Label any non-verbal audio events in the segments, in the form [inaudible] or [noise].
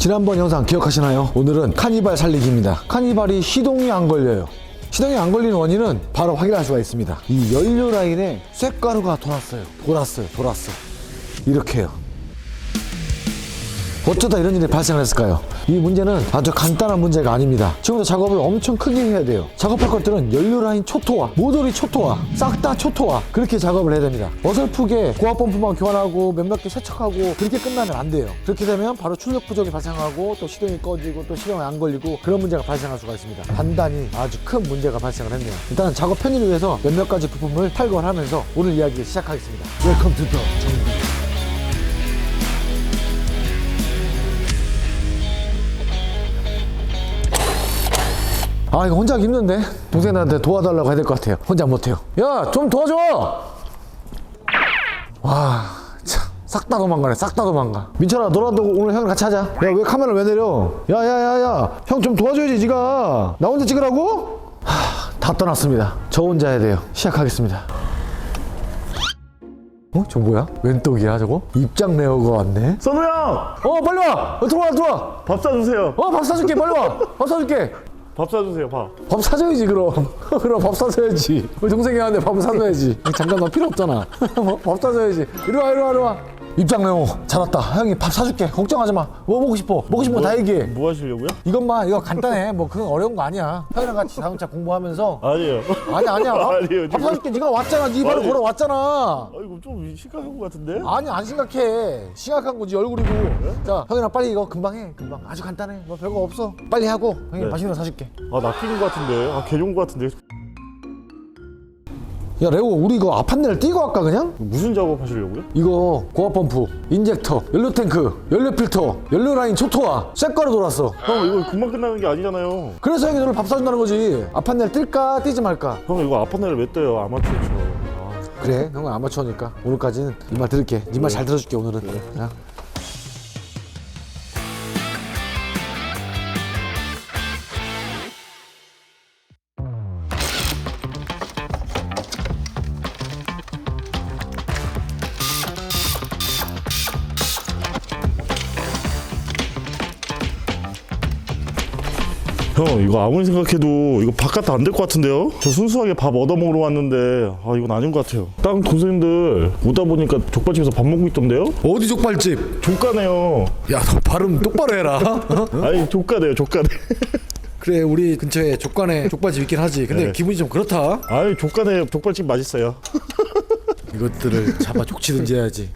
지난번 영상 기억하시나요? 오늘은 카니발 살리기입니다. 카니발이 시동이 안 걸려요. 시동이 안 걸리는 원인은 바로 확인할 수가 있습니다. 이 연료 라인에 쇳가루가 돌았어요. 돌았어요. 돌았어. 이렇게요. 어쩌다 이런 일이 발생했을까요? 이 문제는 아주 간단한 문제가 아닙니다. 지금부터 작업을 엄청 크게 해야 돼요. 작업할 것들은 연료 라인 초토화, 모조리 초토화, 싹 다 초토화 그렇게 작업을 해야 됩니다. 어설프게 고압 펌프만 교환하고 몇몇 개 세척하고 그렇게 끝나면 안 돼요. 그렇게 되면 바로 출력 부족이 발생하고 또 시동이 꺼지고 또 시동이 안 걸리고 그런 문제가 발생할 수가 있습니다. 단단히 아주 큰 문제가 발생을 했네요. 일단 작업 편의를 위해서 몇몇 가지 부품을 탈거하면서 오늘 이야기 시작하겠습니다. 웰컴 투더 정비. 아 이거 혼자 하기 힘든데? 동생한테 도와달라고 해야 될 것 같아요. 혼자 못해요. 야 좀 도와줘! 와참싹 다 도망가네 싹 다 도망가. 민철아 너라도 오늘 형이랑 같이 하자. 야 왜 카메라 왜 내려? 야야야야. 형 좀 도와줘야지 니가. 나 혼자 찍으라고? 하, 다 떠났습니다. 저 혼자 해야 돼요. 시작하겠습니다. 어? 저 뭐야? 웬 떡이야 저거? 입장 레어가 왔네? 선우 형! 어 빨리 와! 어, 들어와 들어와! 밥 사주세요. 어 밥 사줄게 빨리 와 밥 사줄게 밥 사주세요, 밥. 밥 사줘야지 그럼. [laughs] 그럼 밥 사줘야지. 우리 동생이 하는데 밥을 사줘야지. 잠깐 너 필요 없잖아. [laughs] 밥 사줘야지. 이리 와 이리 와 이리 와 입장 레오 잘 왔다. 형이 밥 사줄게. 걱정하지 마뭐 먹고 싶어? 먹고 싶은 거 다 얘기해. 뭐 하시려고요? 이것만 이거 간단해. 뭐 그건 어려운 거 아니야. 형이랑 같이 자동차 공부하면서. 아니에요. 아니야 아니야. 밥, [laughs] 아니에요, 밥 지금. 사줄게. 네가 왔잖아. 네 바로 아니. 걸어 왔잖아. 아이고 좀 심각한 것 같은데? 아니 안 심각해. 심각한 거지 얼굴이고. 자 형이랑 빨리 이거 금방 해. 금방. 아주 간단해. 뭐 별거 없어. 빨리 하고 형이 네. 맛있는 거 사줄게. 아 낚이는 것 같은데. 아 개좋은 것 같은데. 야 레오 우리 이거 앞판넬 띄고 할까 그냥? 무슨 작업 하시려고요? 이거 고압 펌프, 인젝터, 연료 탱크, 연료 필터, 연료 라인 초토화, 쇳가루 돌았어. 형 이거 금방 끝나는 게 아니잖아요. 그래서 형이 너를 밥 사준다는 거지. 앞판넬 뜰까 띄지 말까. 형 이거 아파트를 왜 떠요? 아마추어처럼. 아, 그래, 형은 아마추어니까 오늘까지는 네말 들을게. 네 말 잘 들어줄게 오늘은. 야. 형 이거 아무리 생각해도 이거 바깥 안될 것 같은데요? 저 순수하게 밥 얻어 먹으러 왔는데 아 이건 아닌 것 같아요. 다른 동생들 오다 보니까 족발집에서 밥 먹고 있던데요? 어디 족발집? 족가네요. 야, 너 발음 똑바로 해라. [laughs] 아니 족가네요, 족가네. [laughs] 그래, 우리 근처에 족간에 족발집 있긴 하지. 근데 네. 기분이 좀 그렇다. 아니 족가네 족발집 맛있어요. [laughs] 이것들을 잡아 족치든지 해야지.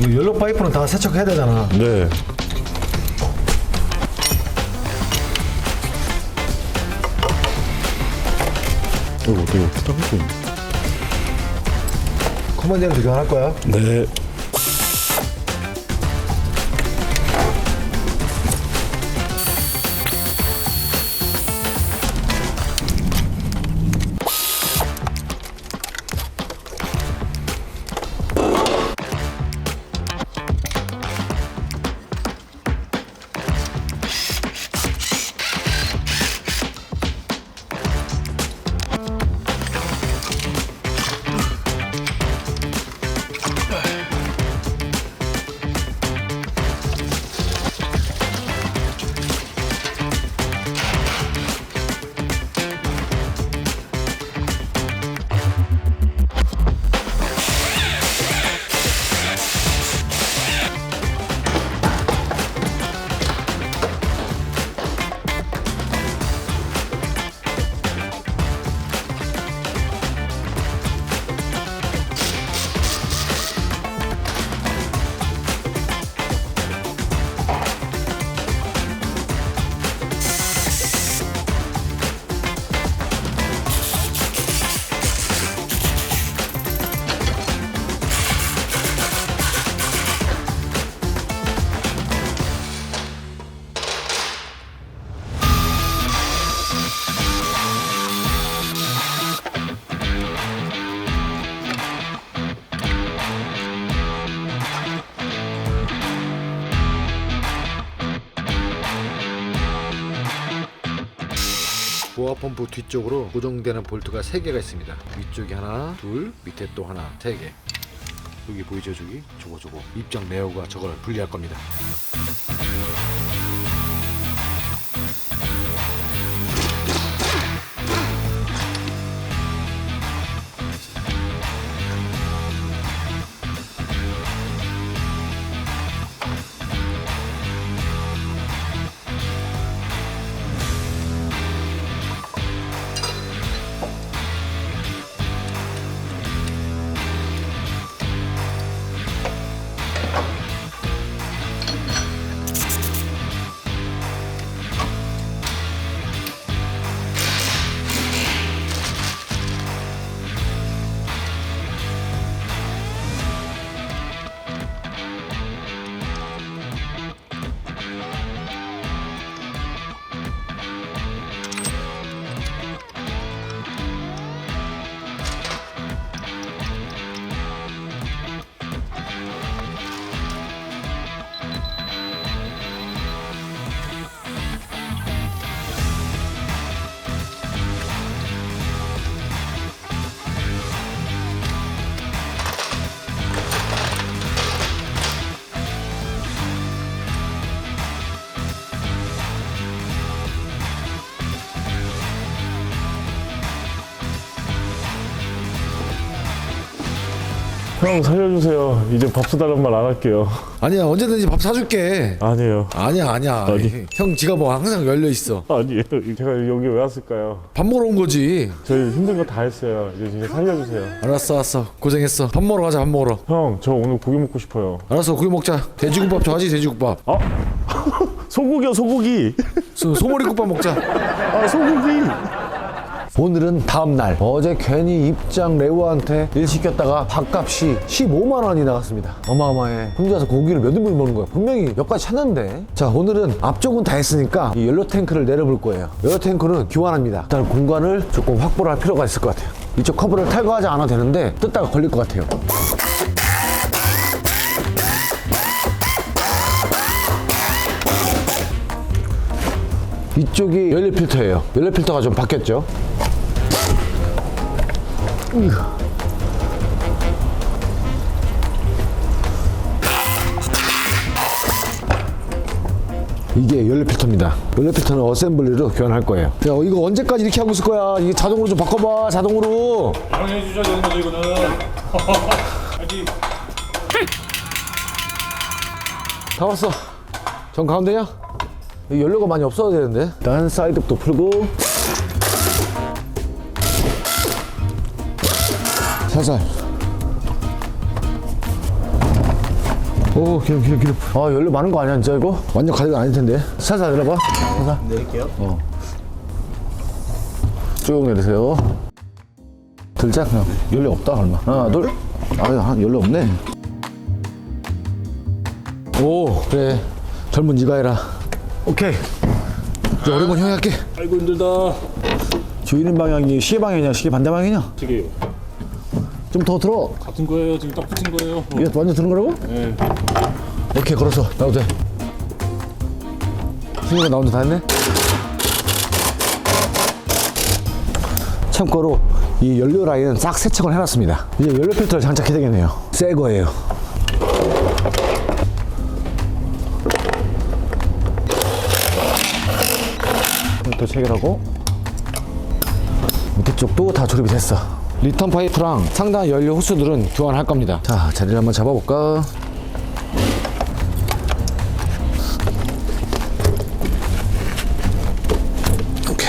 이 연료 파이프는 다 세척해야 되잖아. 네. 이거 어떻게 어떻게 하고 있네. 커먼드는 그거 할 거야? 네. 보아 펌프 뒤쪽으로 고정되는 볼트가 3개가 있습니다. 위쪽에 하나, 둘, 밑에 또 하나, 3개. 여기 보이죠, 저기? 저거 저거. 입장 레어가 저걸 분리할 겁니다. 형 살려주세요. 이제 밥 사달라는 말안 할게요. 아니야 언제든지 밥 사줄게 아니에요. 아니야 아니야 아니. 형 지가 뭐 항상 열려 있어 아니에요. 제가 여기 왜 왔을까요? 밥 먹으러 온 거지 저희 힘든 거 다 했어요. 이제 진짜 살려주세요. 알았어 알았어 고생했어 밥 먹으러 가자 밥 먹으러 형, 저 오늘 고기 먹고 싶어요. 알았어 고기 먹자 돼지국밥 좋아하지 돼지국밥 아, [laughs] 소고기요, 소고기. 소, 소머리국밥 먹자 아, 소고기. 오늘은 다음날 어제 괜히 입장 레오한테 일 시켰다가 밥값이 15만 원이 나갔습니다. 어마어마해. 혼자서 고기를 몇 인분 먹는 거야? 분명히 몇 가지 찾는데. 자 오늘은 앞쪽은 다 했으니까 이 연료 탱크를 내려볼 거예요. 연료 탱크는 교환합니다. 일단 공간을 조금 확보를 할 필요가 있을 것 같아요. 이쪽 커브를 탈거하지 않아도 되는데 뜯다가 걸릴 것 같아요. 이쪽이 연료 필터예요. 연료 필터가 좀 바뀌었죠 이게 연료 필터입니다. 연료 필터는 어셈블리로 교환할 거예요. 야, 이거 언제까지 이렇게 하고 있을 거야? 이게 자동으로 좀 바꿔봐, 자동으로. 당연히 해주셔야 되는 거죠 이거는 [laughs] 아직 다 왔어. 전 가운데냐? 이 연료가 많이 없어야 되는데. 일단 사이드도 풀고. 살살. 오, 기름, 기름, 기름. 아, 연료 많은 거 아니야, 진짜 이거? 완전 가득은 아닐 텐데. 살살 내려봐. 살살. 내릴게요. 어. 쭉 내리세요. 들자, 그냥. 연료 없다, 얼마. 하나, 둘. 아, 야, 연료 없네. 오 그래 젊은 네가 해라 오케이 이제 어려운 건 형이 할게 아이고 힘들다 조이는 방향이 시계 방향이냐 시계 반대 방향이냐 되게요 좀 더 들어. 같은 거예요? 지금 딱 붙인 거예요? 이게 완전 드는 거라고? 네. 오케이 걸었어. 나도 돼 승우가 나 혼자 다 했네? 참고로 이 연료 라인은 싹 세척을 해놨습니다. 이제 연료 필터를 장착해야 되겠네요. 새 거예요. 또 체결하고. 밑에 쪽도 다 조립이 됐어 리턴 파이프랑 상단 연료 호스들은 교환할 겁니다. 자 자리를 한번 잡아볼까? 오케이.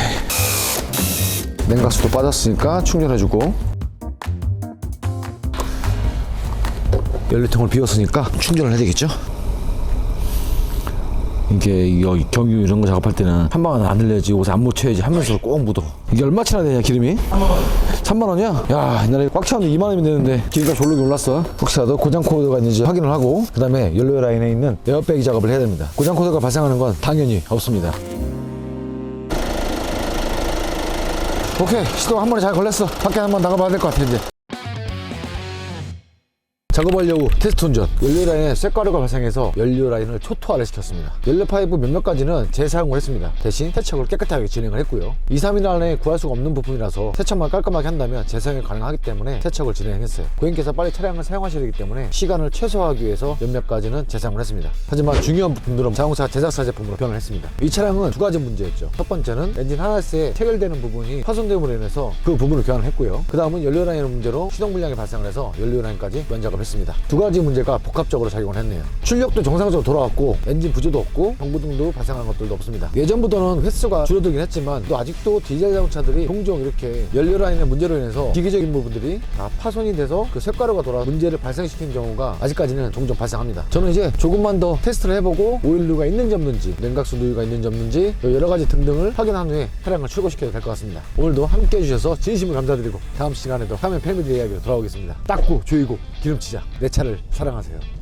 냉각수도 빠졌으니까 충전해주고. 연료통을 비웠으니까 충전을 해야 되겠죠? 이게 경유 이런 거 작업할 때는 한 방은 안 흘려야지 옷에 안 묻혀야지 하면서 꼭 묻어. 이게 얼마치나 되냐 기름이? 3만 원이야? 야 옛날에 꽉 차는데 2만 원이면 되는데. 기름값 졸로 올랐어. 혹시라도 고장 코드가 있는지 확인을 하고 그 다음에 연료 라인에 있는 에어백이 작업을 해야 됩니다. 고장 코드가 발생하는 건 당연히 없습니다. 오케이. 시동 한 번에 잘 걸렸어. 밖에 한 번 나가봐야 될 것 같아 이제 작업하려고 테스트 운전. 연료 라인에 쇳가루가 발생해서 연료 라인을 초토화를 시켰습니다. 연료 파이프 몇몇 가지는 재사용을 했습니다. 대신 세척을 깨끗하게 진행을 했고요. 2, 3일 안에 구할 수가 없는 부품이라서 세척만 깔끔하게 한다면 재사용이 가능하기 때문에 세척을 진행했어요. 고객님께서 빨리 차량을 사용하셔야 되기 때문에 시간을 최소화하기 위해서 몇몇 가지는 재사용을 했습니다. 하지만 중요한 부품들은 자동차 제작사 제품으로 변을 했습니다. 이 차량은 두 가지 문제였죠. 첫 번째는 엔진 하나스에 체결되는 부분이 파손됨으로 인해서 그 부분을 교환을 했고요. 그 다음은 연료 라인 문제로 시동 불량이 발생을 해서 연료 라인까지 면작을 했습니다. 두 가지 문제가 복합적으로 작용을 했네요. 출력도 정상적으로 돌아왔고 엔진 부조도 없고 경고등도 발생한 것들도 없습니다. 예전보다는 횟수가 줄어들긴 했지만 또 아직도 디젤 자동차들이 종종 이렇게 연료 라인의 문제로 인해서 기계적인 부분들이 다 파손이 돼서 그 쇳가루가 돌아 문제를 발생시키는 경우가 아직까지는 종종 발생합니다. 저는 이제 조금만 더 테스트를 해보고 오일류가 있는지 없는지 냉각수 누유가 있는지 없는지 여러 가지 등등을 확인한 후에 차량을 출고시켜야 될 것 같습니다. 오늘도 함께 해주셔서 진심으로 감사드리고 다음 시간에도 화면 패밀리 이야기로 돌아오겠습니다. 닦고 조이고 기름치 자내 차를 사랑하세요